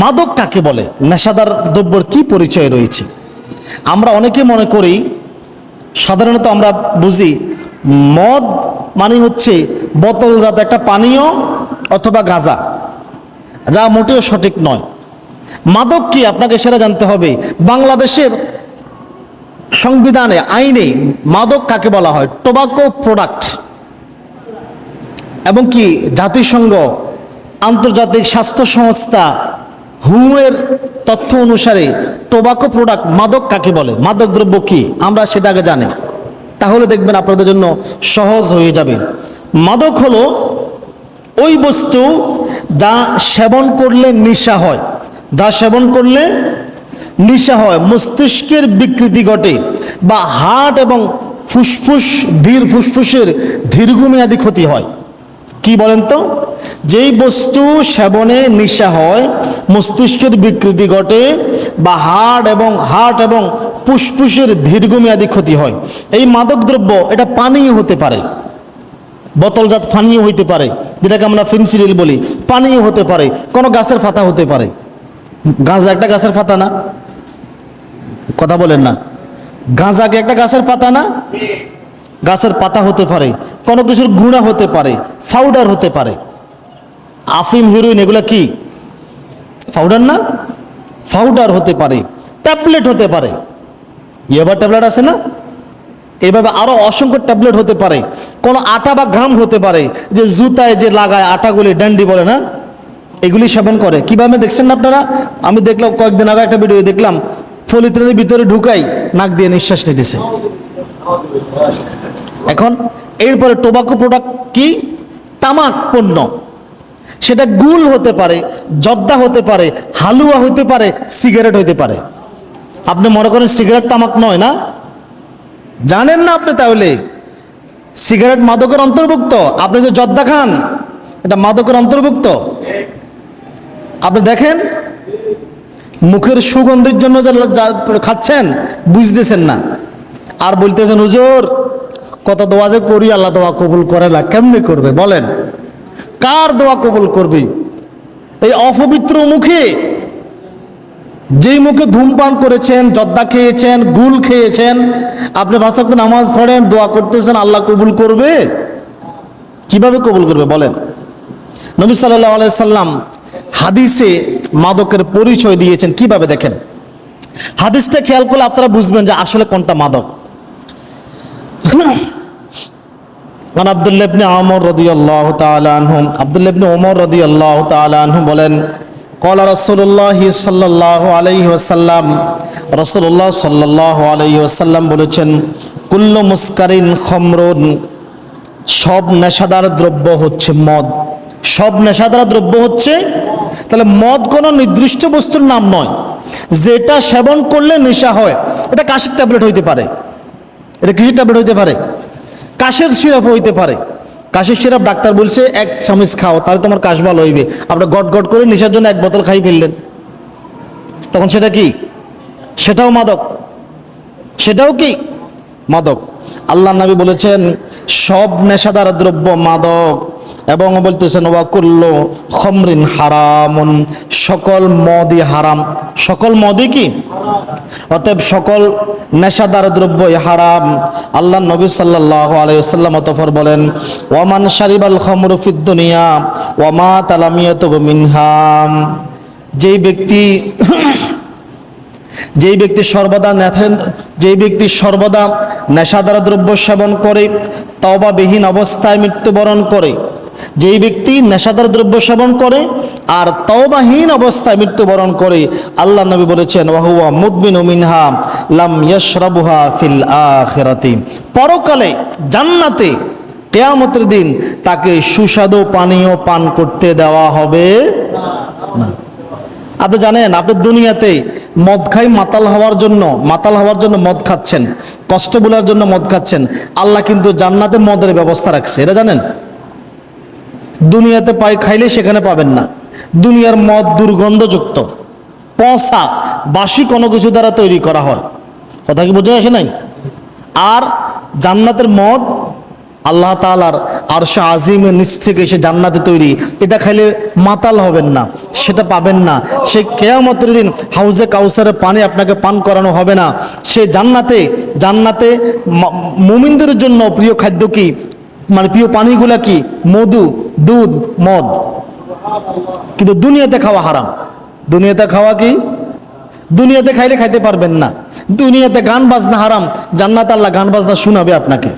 মাদক কাকে বলে? নেশাদার দ্রব্যর কি পরিচয় রয়েছে? আমরা অনেকে মনে করি, সাধারণত আমরা বুঝি, মদ মানে হচ্ছে বোতলজাত একটা পানীয় অথবা গাঁজা, যা মোটেও সঠিক নয়। মাদক কি? আপনাকে সেটা জানতে হবে। বাংলাদেশের সংবিধানে, আইনে মাদক কাকে বলা হয়? টোবাকো প্রোডাক্ট এবং কি? জাতিসংঘ আন্তর্জাতিক স্বাস্থ্য সংস্থা হুয়ের তথ্য অনুসারে টোবাকো প্রোডাক্ট মাদক কাকে বলে? মাদক দ্রব্য কি? আমরা সেটা আগে জানি। তাহলে দেখবেন আপনাদের জন্য সহজ হয়ে যাবে। মাদক হলো ওই বস্তু যা সেবন করলে নেশা হয়। যা সেবন করলে নেশা হয়। মস্তিষ্কের বিকৃতি ঘটে বা হার্ট এবং ফুসফুস, ধীর ফুসফুসের দীর্ঘমেয়াদী ক্ষতি হয়। কি বলেন তো? যেই বস্তু সেবনে নেশা হয়, মস্তিষ্কের বিকৃতি ঘটে বা হার্ট এবং হার্ট এবং ফুসফুসের দীর্ঘমেয়াদী ক্ষতি হয়। এই মাদকদ্রব্য এটা পানীয় হতে পারে। বোতলজাত পানীয় হইতে পারে, যেটাকে আমরা ফেন্সিডিল বলি। পানীয় হতে পারে, কোনো গাছের পাতা হতে পারে। গাঁজা একটা গাছের পাতা না? কথা বলেন না। গাঁজা কি একটা গাছের পাতা না? গাছের পাতা হতে পারে, কোনো কিছুর গুণা হতে পারে পাউডার হতে পারে। আফিম হিরোইন এগুলো কি? পাউডার না? পাউডার হতে পারে ট্যাবলেট হতে পারে। ইয়েবার ট্যাবলেট আছে না? এভাবে আরও অসংখ্য ট্যাবলেট হতে পারে। কোনো আটা বা ঘাম হতে পারে, যে জুতায় যে লাগায় আটাগুলি ড্যান্ডি বলে না? এগুলি সেবন করে। কীভাবে দেখছেন না আপনারা? আমি দেখলাম, কয়েকদিন আগে একটা ভিডিও দেখলাম ফলিত্রের ভিতরে ঢুকাই নাক দিয়ে নিঃশ্বাস নিতেছে। এখন, এরপরে টোবাকো প্রোডাক্ট কি? তামাক পণ্য। সেটা গুল হতে পারে, জর্দা হতে পারে, হালুয়া হতে পারে, সিগারেট হতে পারে। আপনি মনে করেন সিগারেট তামাক নয় না? জানেন না আপনি তাহলে? সিগারেট মাদকের অন্তর্ভুক্ত। আপনি যে জর্দা খান, এটা মাদকের অন্তর্ভুক্ত। আপনি দেখেন? মুখের সুগন্ধির জন্য যা খাচ্ছেন, বুঝতেছেন না। আর বলতেছেন, হুজুর কত দোয়া যে করি, আল্লাহ দোয়া কবুল করে না, কেমনি করবে? বলেন। কার দোয়া কবুল করবে? এই অপবিত্র মুখে, যেই মুখে ধূমপান করেছেন, জর্দা খেয়েছেন, গুল খেয়েছেন, আপনি ভাষাকে নামাজ পড়েন, দোয়া করতেছেন, আল্লাহ কবুল করবে? কীভাবে কবুল করবে বলেন? নবী সাল্লাহ আলাইসাল্লাম হাদিসে মাদকের পরিচয় দিয়েছেন, কীভাবে দেখেন? হাদিসটা খেয়াল করলে আপনারা বুঝবেন যে আসলে কোনটা মাদক। মান আব্দুল্লাহ ইবনে আমর রাদিয়াল্লাহু তাআলা আনহু আব্দুল্লাহ ইবনে ওমর রাদিয়াল্লাহু তাআলা আনহু বলেন قال رسول الله صلى الله عليه وسلم রাসূলুল্লাহ সাল্লাল্লাহু আলাইহি ওয়াসাল্লাম বলেছেন কুল্লু মুসকারিন খমরুন সব নেশাদার দ্রব্য হচ্ছে মদ সব নেশাদার দ্রব্য হচ্ছে তাহলে মদ কোনো নির্দিষ্ট বস্তুর নাম নয় যেটা সেবন করলে নেশা হয় এটা কাশির ট্যাবলেট হইতে পারে এটা কিসের ট্যাবলেট হইতে পারে কাশের সিরাপ হইতে পারে। কাশের সিরাপ ডাক্তার বলছে, এক চামচ খাও, তাহলে তোমার কাশ ভালো হইবে। আপনার গট গট করে নেশার জন্য এক বোতল খাই ফেললেন। তখন সেটা কি? সেটাও মাদক। সেটাও কি? মাদক। আল্লাহ নবী বলেছেন, সব নেশাদার দ্রব্য মাদক। এবং বলতেছেন ওয়াকুল্ল খমরিন হারামুন। সকল মদই হারাম। সকল মদই কি? অতএব সকল নেশাদার দ্রব্যই হারাম। আল্লাহ নবী সাল্লাহ আলাইসাল্লাম অতফর বলেন, ওয়ামান শারিবাল খমরু ফিদ্দুনিয়া ওয়ামা তালামিয়াত মিনহাম যেই ব্যক্তি যেই ব্যক্তি সর্বদা যেই ব্যক্তি সর্বদা নেশাদার দ্রব্য সেবন করে তবাবিহীন অবস্থায় মৃত্যুবরণ করে যেই ব্যক্তি নেশাদার দ্রব্য সেবন করে আর তওবাহীন অবস্থায় মৃত্যুবরণ করে, আল্লাহ নবী বলেছেন, ওয়াহুয়া মুদবিন মিনহা লাম ইয়াশরাবুহা ফিল আখিরাতি। পরকালে জান্নাতে কেয়ামতের দিন তাকে সুস্বাদু পানীয় পান করতে দেওয়া হবে না। আপনি জানেন, আপনি দুনিয়াতে মদ খাই মাতাল হওয়ার জন্য, মাতাল হওয়ার জন্য মদ খাচ্ছেন, কষ্ট বলার জন্য মদ খাচ্ছেন, আল্লাহ কিন্তু জান্নাতে মদের ব্যবস্থা রাখছে, এটা জানেন? দুনিয়াতে পাই খাইলে সেখানে পাবেন না। দুনিয়ার মদ দুর্গন্ধযুক্ত। পচা, বাসি কোনো কিছু দ্বারা তৈরি করা হয়। কথা কি বোঝা আসে নাই? আর জান্নাতের মদ আল্লাহ তালার আরশা আজিমের নিচ থেকে সে জান্নাতে তৈরি। এটা খাইলে মাতাল হবেন না, সেটা পাবেন না। সেই কেয়ামতের দিন হাউজে কাউসারের পানি আপনাকে পান করানো হবে না। সে জান্নাতে জান্নাতে মুমিনদের জন্য প্রিয় খাদ্য কি? মানে প্রিয় পানিগুলা কি? মধু দুধ, মদ। কিন্তু দুনিয়াতে খাওয়া হারাম। দুনিয়াতে খাওয়া কি? দুনিয়াতে খাইলে খাইতে পারবেন না। দুনিয়াতে গান বাজনা হারাম। জান্নাত আল্লাহ গান বাজনা শোনাবে আপনাকে।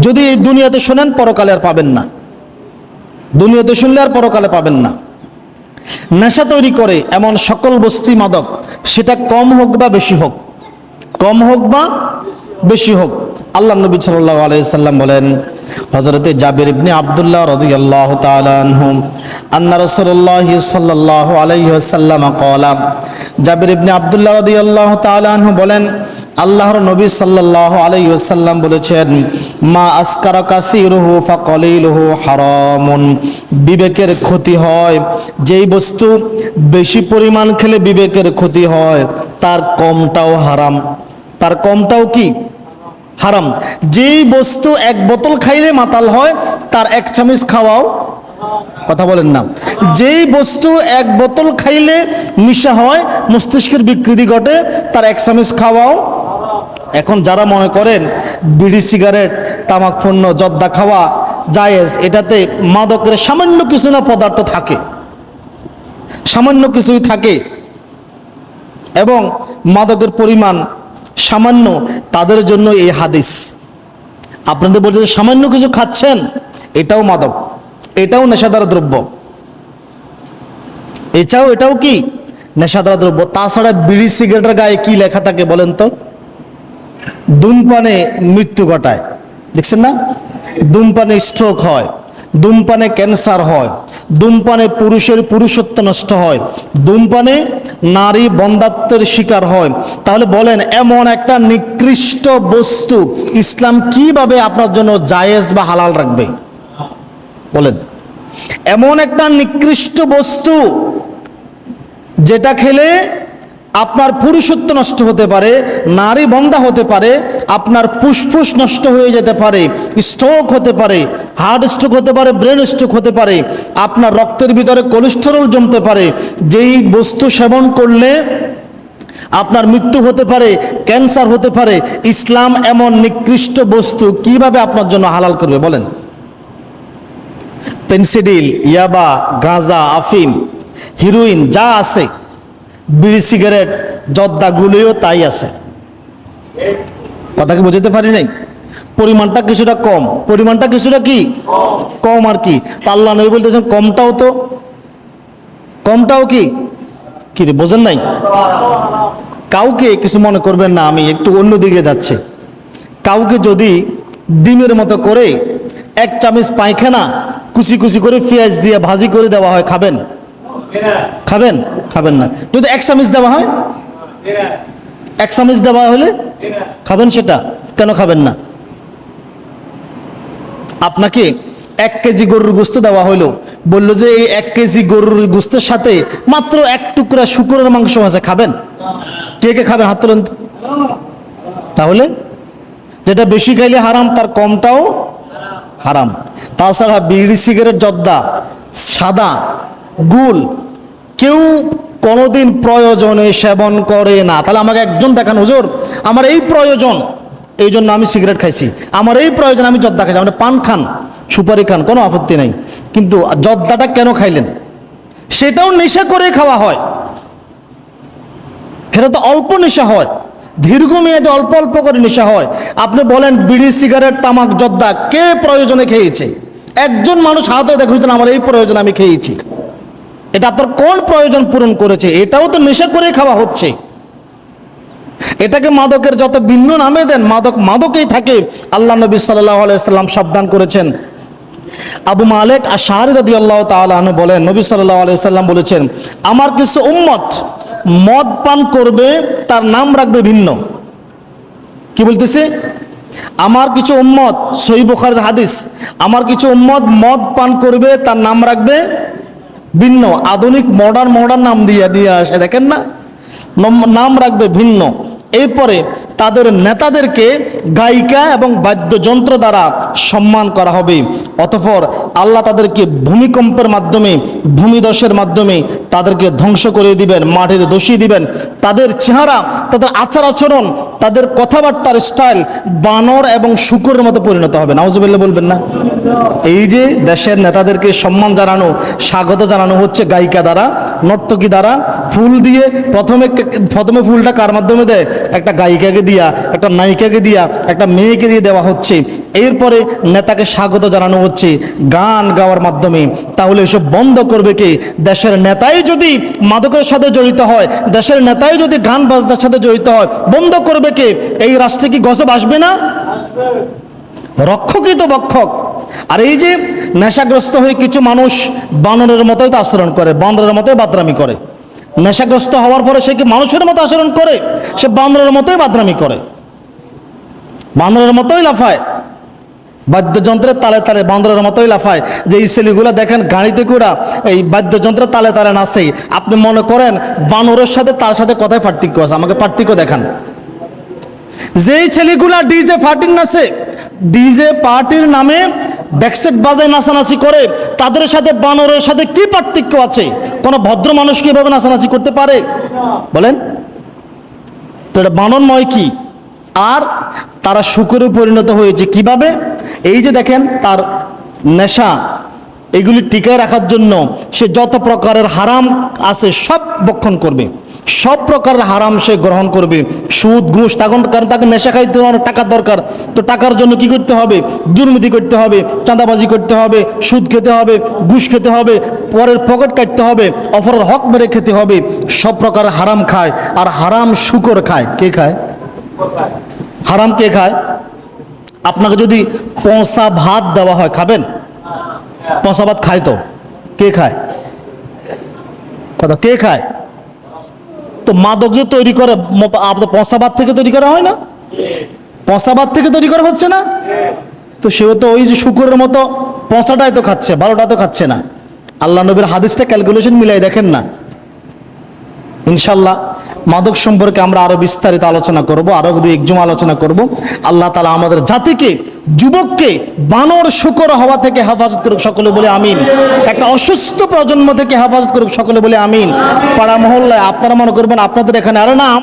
যদি এই দুনিয়াতে শোনেন, পরকালে আর পাবেন না। দুনিয়াতে শুনলে আর পরকালে পাবেন না। নেশা তৈরি করে এমন সকল বস্তি মাদক, সেটা কম হোক বা বেশি হোক। কম হোক বা বেশি হোক। আল্লাহ নবী সাল্লাহ আলাইসাল্লাম বলেন হজরতে জাবির ইবনে আবদুল্লাহ রাদিয়াল্লাহু তাআলা আনহু, আন্না রাসূলুল্লাহ সাল্লাল্লাহু আলাইহি ওয়াসাল্লাম ক্বালা। জাবির ইবনে আবদুল্লাহ রাদিয়াল্লাহু তাআলা আনহু বলেন, আল্লাহর নবী সাল্লাল্লাহু আলাইহি ওয়াসাল্লাম বলেছেন, মা আসকারা কাসিরুহু ফাকলিলুহু হারামুন। বিবেকের ক্ষতি হয়, যেই বস্তু বেশি পরিমাণ খেলে বিবেকের ক্ষতি হয়, তার কমটাও হারাম। তার কমটাও কি? হারাম। যেই বস্তু এক বোতল খাইলে মাতাল হয়, তার এক চামচ খাওয়াও কথা বলেন না। যেই বস্তু এক বোতল খাইলে মিশা হয়, মস্তিষ্কের বিকৃতি ঘটে, তার এক চামচ খাওয়াও। এখন যারা মনে করেন বিড়ি, সিগারেট, তামাক, পণ্য, জর্দা খাওয়া জায়েজ, এটাতে মাদকের সামান্য কিছু না পদার্থ থাকে। সামান্য কিছুই থাকে। এবং মাদকের পরিমাণ সামান্য তাদের জন্য এই হাদিস। আপনাদের বলছে সামান্য কিছু খাচ্ছেন, এটাও মাদক, এটাও নেশাদার দ্রব্য। এটাও এটাও কি? নেশাদার দ্রব্য। তাছাড়া বিড়ি, সিগারেটের গায়ে কি লেখা থাকে বলেন তো? ধূমপানে মৃত্যু ঘটায়। দেখছেন না? ধূমপানে স্ট্রোক হয়। ধূমপানে ক্যান্সার হয়, ধূমপানে পুরুষের পুরুষত্ব নষ্ট হয়, ধূমপানে নারী বন্ধাত্বের শিকার হয়। তাহলে বলেন, এমন একটা নিকৃষ্ট বস্তু ইসলাম কীভাবে আপনার জন্য জায়েজ বা হালাল রাখবে? বলেন। এমন একটা নিকৃষ্ট বস্তু যেটা খেলে আপনার পুরুষত্ব নষ্ট হতে পারে, নারী বন্ধা হতে পারে, আপনার ফুসফুস নষ্ট হয়ে যেতে পারে স্ট্রোক হতে পারে হার্ট স্ট্রোক হতে পারে ব্রেন স্ট্রোক হতে পারে, আপনার রক্তের ভিতরে কোলেস্টেরল জমতে পারে, যেই বস্তু সেবন করলে আপনার মৃত্যু হতে পারে ক্যান্সার হতে পারে, ইসলাম এমন নিকৃষ্ট বস্তু কীভাবে আপনার জন্য হালাল করবে বলেন? পেন্সিডিল, ইয়াবা, গাঁজা, আফিম হিরোইন যা আছে বিড়ি, সিগারেট, জর্দাগুলিও তাই আছে। কথা কি বোঝাতে পারি নাই? পরিমাণটা কিছুটা কম। পরিমাণটা কিছুটা কি? কম আর কি। আল্লাহ নবী বলতেছেন, কমটাও তো কমটাও কি? কি রে, বোঝেন নাই? কাউকে কিছু মনে করবেন না আমি, একটু অন্যদিকে যাচ্ছি। কাউকে যদি ডিমের মতো করে এক চামচ পায়খানা কুচি কুচি করে পেঁয়াজ দিয়ে ভাজি করে দেওয়া হয়, খাবেন। খাবেন? খাবেন না। যদি এক চামচ দেওয়া হয়? এক চামচ দেওয়া হলে? খাবেন সেটা। কেন খাবেন না? আপনাকে এক কেজি গরুর গোস্ত দেওয়া হলো বলল যে এই এক কেজি গরুর গোস্তের সাথে মাত্র এক টুকরা শুকুরের মাংস আছে খাবেন? কে কে খাবেন? হাত তোলেন তাহলে? যেটা বেশি খাইলে হারাম, তার কমটাও হারাম। তাছাড়া বিড়ি, সিগারেট, জর্দা, সাদা গুল। কেউ কোনোদিন প্রয়োজনে সেবন করে না। তাহলে আমাকে একজন দেখান, হুজুর। আমার এই প্রয়োজন, এই জন্য আমি সিগারেট খাইছি। আমার এই প্রয়োজন, আমি জর্দা খাইছি। আপনি পান খান, সুপারি খান, কোনো আপত্তি নাই। কিন্তু জর্দাটা কেন খাইলেন? সেটাও নেশা করে খাওয়া হয়। সেটা তো অল্প নেশা হয়। দীর্ঘমেয়াদে অল্প অল্প করে নেশা হয়। আপনি বলেন, বিড়ি, সিগারেট, তামাক, জর্দা, কে প্রয়োজনে খেয়েছে? একজন মানুষ হাতে দেখেছেন, আমার এই প্রয়োজন আমি খেয়েছি। এটা আপনার কোন প্রয়োজন পূরণ করেছে? এটাও তো নেশা করে খাওয়া হচ্ছে। এটাকে মাদকের যত ভিন্ন নামে দেন, মাদক মাদকেই থাকে। আল্লাহ নবী সাল্লাহ আলাইসাল্লাম সাবধান করেছেন। আবু মালেক আর শাহরি আল্লাহ তালু বলেন, নবী সাল্লাহ আলাইসাল্লাম বলেছেন, আমার কিছু উম্মত মদ পান করবে, তার নাম রাখবে ভিন্ন। কি বলতেছে? আমার কিছু উম্মত সই বুখারের হাদিস, আমার কিছু উম্মত মদ পান করবে, তার নাম রাখবে ভিন্ন আধুনিক মডার্ন মডার্ন নাম দিয়ে দিয়ে আসে দেখেন না? নাম রাখবে ভিন্ন। এরপরে তাদের নেতাদেরকে গায়িকা এবং বাদ্যযন্ত্র দ্বারা সম্মান করা হবে। অতঃপর আল্লাহ তাদেরকে ভূমিকম্পের মাধ্যমে ভূমিদশের মাধ্যমে তাদেরকে ধ্বংস করে দিবেন, মাটিতে দোষিয়ে দিবেন। তাদের চেহারা, তাদের আচার আচরণ, তাদের কথাবার্তার স্টাইল বানর এবং শুকুরের মতো পরিণত হবে। নাউজুবিল্লাহ বলবেন না? এই যে দেশের নেতাদেরকে সম্মান জানানো, স্বাগত জানানো হচ্ছে গায়িকা দ্বারা, নর্তকী দ্বারা, ফুল দিয়ে প্রথমে প্রথমে ফুলটা কার মাধ্যমে দেয়? একটা গায়িকাকে দিয়া, একটা নায়িকাকে দিয়া, একটা মেয়েকে দিয়ে দেওয়া হচ্ছে। এরপরে নেতাকে স্বাগত জানানো হচ্ছে গান গাওয়ার মাধ্যমে। তাহলে এসব বন্ধ করবে কে? দেশের নেতাই যদি মাদকের সাথে জড়িত হয়, দেশের নেতাই যদি গান বাজনার সাথে জড়িত হয়, বন্ধ করবে কে? এই রাষ্ট্রে কি গজব আসবে না? রক্ষকই তো বক্ষক আর এই যে নেশাগ্রস্ত হয়ে কিছু মানুষ বানরের মতোই তো আচরণ করে বান্দরের মতোই বাদরামি করে। নেশাগ্রস্ত হওয়ার পরে সে কি মানুষের মতো আচরণ করে? সে বান্দরের মতোই বাদরামি করে। বান্দরের মতোই লাফায়। বাদ্যযন্ত্রের তালে তালে বান্দরের মতোই লাফায়। যে এই ছেলেগুলো দেখেন, গাড়িতে করে এই বাদ্যযন্ত্রের তালে তালে নাচে। আপনি মনে করেন বানরের সাথে তার সাথে কথায় পার্থক্য আছে? আমাকে পার্থক্য দেখান। যেই ছেলেগুলা ডিজে পার্টির নাচে ডিজে পার্টির নামে ব্যাকসেট বাজায় নাচানাচি করে। তাদের সাথে বানরের সাথে কি পার্থক্য আছে? কোনো ভদ্র মানুষ কি এভাবে নাচানাচি করতে পারে? বলেন। তো এটা বানর নয় কি? আর তারা শুকরে পরিণত হয়েছে কীভাবে? এই যে দেখেন, তার নেশা, এগুলি টিকায় রাখার জন্য সে যত প্রকারের হারাম আছে সব বক্ষণ করবে। সব প্রকারের হারাম সে গ্রহণ করবে। সুদ, ঘুষ তখন কারণ তাকে নেশা খাইতে অনেক টাকার দরকার। তো টাকার জন্য কি করতে হবে? দুর্নীতি করতে হবে, চাঁদাবাজি করতে হবে, সুদ খেতে হবে, ঘুষ খেতে হবে, পরের পকেট কাটতে হবে, অপরের হক মেরে খেতে হবে। সব প্রকারের হারাম খায়, আর হারাম শুকর খায়। কে খায়? হারাম কে খায়? আপনাকে যদি পচা ভাত দেওয়া হয়, খাবেন? পচা ভাত খায় তো? কে খায়? কথা, কে খায়? তো মাদক যে তৈরি করে আপনার পচা থেকে তৈরি করা হয় না? পচা ভাত থেকে তৈরি করা হচ্ছে না? তো সেও তো ওই যে শুকুরের মতো পচাটাই তো খাচ্ছে, বারোটা তো খাচ্ছে না। আল্লাহ নবীর হাদিসটা ক্যালকুলেশন মিলাই দেখেন না। ইনশাল্লাহ, মাদক সম্পর্কে আমরা আরও বিস্তারিত আলোচনা করব, আরও দুই একজম আলোচনা করব। আল্লাহ তালা আমাদের জাতিকে যুবককে বানর শুকর হওয়া থেকে হেফাজত করুক সকলে বলে আমিন। একটা অসুস্থ প্রজন্ম থেকে হেফাজত করুক সকলে বলে আমিন। পাড়া মহল্লায় আপনারা মনে করবেন আপনাদের এখানে আরে না